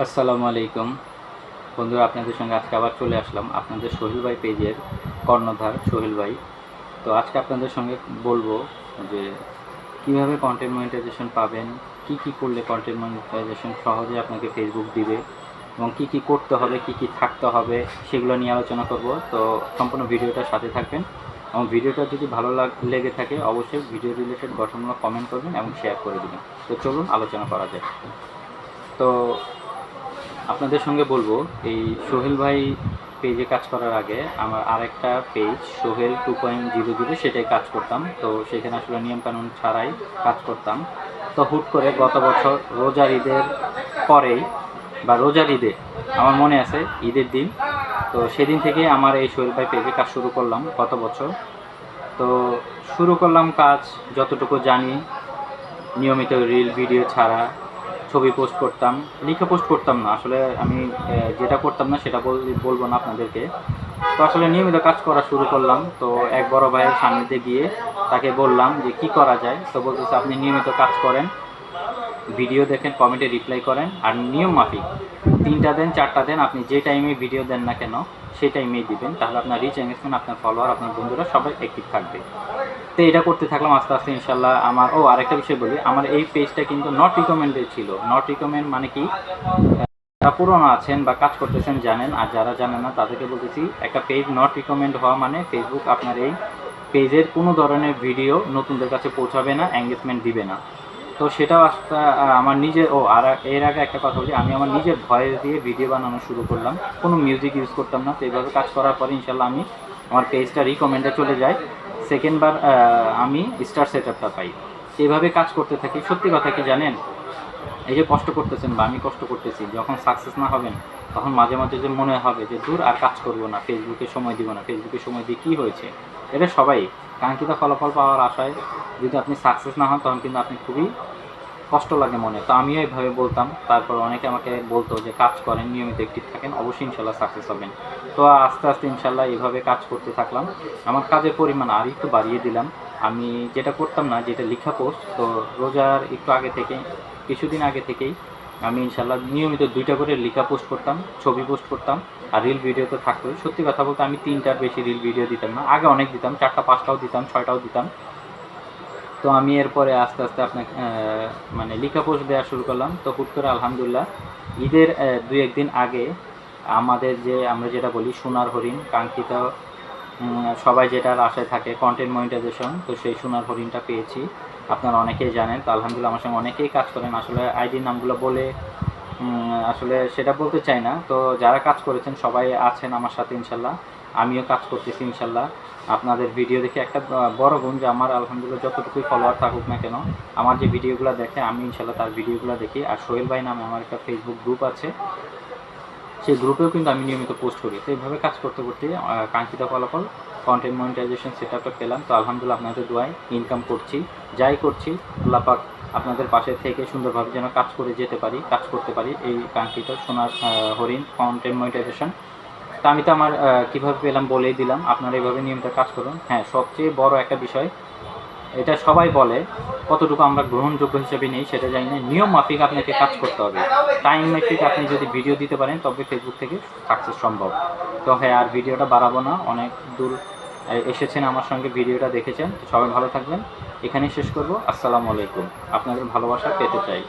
আসসালামু আলাইকুম। বন্ধুরা, আপনাদের সঙ্গে আজকে আবার চলে আসলাম আপনাদের সোহেল ভাই পেজের কর্ণধার সোহেল ভাই। তো আজকে আপনাদের সঙ্গে বলব যে, কীভাবে কন্টেন্ট মনিটাইজেশন পাবেন, কি কি করলে কন্টেন্ট মনিটাইজেশন সহজে আপনাকে ফেসবুক দিবে, এবং কি কি করতে হবে, কি কি থাকতে হবে, সেগুলো নিয়ে আলোচনা করব। তো সম্পূর্ণ ভিডিওটার সাথে থাকবেন, এবং ভিডিওটা যদি ভালো লাগ লেগে থাকে, অবশ্যই ভিডিও রিলেটেড গঠনমূলক কমেন্ট করবেন এবং শেয়ার করে দেবেন। তো চলুন আলোচনা করা যায় তো আপনাদের সঙ্গে বলব, এই সোহেল ভাই পেজে কাজ করার আগে আমার আরেকটা page Sohel two point zero zero সেটাই কাজ করতাম। তো সেখানে আসলে নিয়মকানুন ছাড়াই কাজ করতাম। তো হুট করে গত বছর রোজার ঈদের পরেই বা রোজার ঈদে, আমার মনে আছে ঈদের দিন, তো সেদিন থেকে আমার এই সোহেল ভাই পেজে কাজ শুরু করলাম গত বছর। তো শুরু করলাম কাজ, যতটুকু জানি, নিয়মিত রিল ভিডিও ছাড়া ছবি পোস্ট করতাম, লিখে পোস্ট করতাম না, আসলে আমি যেটা করতাম না সেটা বল- বলব না আপনাদেরকে। তো আসলে নিয়মিত কাজ করা শুরু করলাম, তো এক বড় ভাইয়ের সামনেতে গিয়ে তাকে বললাম যে, কি করা যায়? তো বলতেছে, আপনি নিয়মিত কাজ করেন, ভিডিও দেখেন কমেন্টে রিপ্লাই করেন, আর নিয়ম মাফিক। তিনটা দেন, চারটা দেন, আপনি যে টাইমে ভিডিও দেন না কেন, সেই টাইমেই দিবেন। তাহলে আপনার রিচ এঙ্গেজমেন্ট আপনার ফলোয়ার আপনার বন্ধুরা সবাই অ্যাক্টিভ থাকবে। তো এটা করতে থাকলাম আস্তে আস্তে ইনশাল্লাহ আমার, ও, আরেকটা বিষয় বলি, আমার এই পেজটা কিন্তু নট রিকমেন্ডেড ছিল। নট রিকমেন্ড মানে কি? যারা পুরনো আছেন বা কাজ করতেছেন জানেন, আর যারা জানেন না, তাদেরকে বলতেছি, একটা পেজ নট রিকমেন্ড হওয়া মানে ফেসবুক আপনার এই পেজের কোনো ধরনের ভিডিও নতুনদের কাছে পৌঁছাবে না এঙ্গেজমেন্ট দিবে না। তো সেটাও আস্তে আমার নিজের, ও, আর এর আগে একটা কথা বলি, আমি আমার নিজের ভয়েস দিয়ে ভিডিও বানানো শুরু করলাম। কোনো মিউজিক ইউজ করতাম না, তো এইভাবে কাজ করার পরে ইনশাল্লাহ আমি আমার পেজটা রিকমেন্ডে চলে যায় সেকেন্ডবার আমি স্টার সেট আপটা পাই। এইভাবে কাজ করতে থাকি। সত্যি কথা কি জানেন? এই যে কষ্ট করতেছেন বা আমি কষ্ট করতেছি, যখন সাকসেস না হবেন, তখন মাঝে মাঝে যে মনে হবে যে, দূর আর কাজ করব না ফেসবুকে সময় দিব না ফেসবুকে সময় দিয়ে কী হয়েছে? এটা সবাই। কাঙ্ক্ষিত ফলাফল পাওয়ার আশায় যদি আপনি সাকসেস না হন, তখন কিন্তু আপনি খুবই কষ্ট লাগে মনে। তো আমিও এইভাবে বলতাম। তারপর অনেকে আমাকে বলতো যে, কাজ করেন, নিয়মিত অ্যাক্টিভ থাকেন। অবশ্যই ইনশাল্লাহ সাকসেস হবেন। তো আস্তে আস্তে ইনশাল্লাহ এইভাবে কাজ করতে থাকলাম। আমার কাজের পরিমাণ আর একটু বাড়িয়ে দিলাম। আমি যেটা করতাম না, যেটা লেখা পোস্ট তো রোজার একটু আগে থেকে, কিছুদিন আগে থেকেই আমি ইনশাল্লাহ নিয়মিত দুইটা করে লেখা পোস্ট করতাম, ছবি পোস্ট করতাম আর রিল ভিডিও তো থাকতোই। সত্যি কথা বলতে আমি তিনটার বেশি রিল ভিডিও দিতাম না। আগে অনেক দিতাম, চারটা, পাঁচটাও দিতাম, ছয়টাও দিতাম। তো আমি এরপরে আস্তে আস্তে আপনাকে মানে লেখা পোস্ট দেওয়া শুরু করলাম। তো হুট করে আলহামদুলিল্লাহ, ঈদের দুই একদিন আগে আমাদের যে, আমরা যেটা বলি সোনার হরিণ, কাঙ্ক্ষিত সবাই যেটার আশায় থাকে কন্টেন্ট মনিটাইজেশন তো সেই সোনার হরিণটা পেয়েছি। আপনারা অনেকেই জানেন, তো আলহামদুলিল্লাহ আমার সঙ্গে অনেকেই কাজ করেন। আসলে আইডির নামগুলো বলে আসলে সেটা বলতে চাই না। তো যারা কাজ করেছেন, সবাই আছেন আমার সাথে ইনশাল্লাহ। আমিও কাজ করতেছি ইনশাল্লাহ। আপনাদের ভিডিও দেখে একটা বড় গুণ যে আমার আলহামদুলিল্লাহ যতটুকুই ফলোয়ার থাকুক না কেন, আমার যে ভিডিওগুলো দেখে, আমি ইনশাল্লাহ তার ভিডিওগুলো দেখি। আর সোহেল ভাই নামে আমার একটা ফেসবুক গ্রুপ আছে। সেই গ্রুপেও কিন্তু আমি নিয়মিত পোস্ট করি। তো এইভাবে কাজ করতে করতে কাঙ্ক্ষিত ফলাফল কন্টেন্ট মনিটাইজেশন সেট আপটা পেলাম। তো আলহামদুলিল্লাহ আপনাদের দোয়ায় ইনকাম করছি। যাই করছি, আল্লাহ পাক আপনাদের পাশে থেকে সুন্দরভাবে যেন কাজ করে যেতে পারি, কাজ করতে পারি। এই কাঙ্ক্ষিত সোনার হরিণ কন্টেন্ট মনিটাইজেশন তা আমি তো আমার কীভাবে পেলাম বলেই দিলাম। আপনারা এইভাবে নিয়মিত কাজ করুন। হ্যাঁ সবচেয়ে বড় একটা বিষয়, এটা সবাই বলে, কতটুকু আমরা গ্রহণযোগ্য হিসেবে নেই সেটা জানি না। নিয়ম মাফিক আপনাকে কাজ করতে হবে। টাইম মাফিক আপনি যদি ভিডিও দিতে পারেন, তবে ফেসবুক থেকে সাকসেস সম্ভব। তো হ্যাঁ আর ভিডিওটা বাড়াবো না। অনেক দূর এসেছেন আমার সঙ্গে, ভিডিওটা দেখেছেন। সবাই ভালো থাকবেন। এখানেই শেষ করব। আসসালামু আলাইকুম। আপনাদের ভালোবাসা পেতে চাই।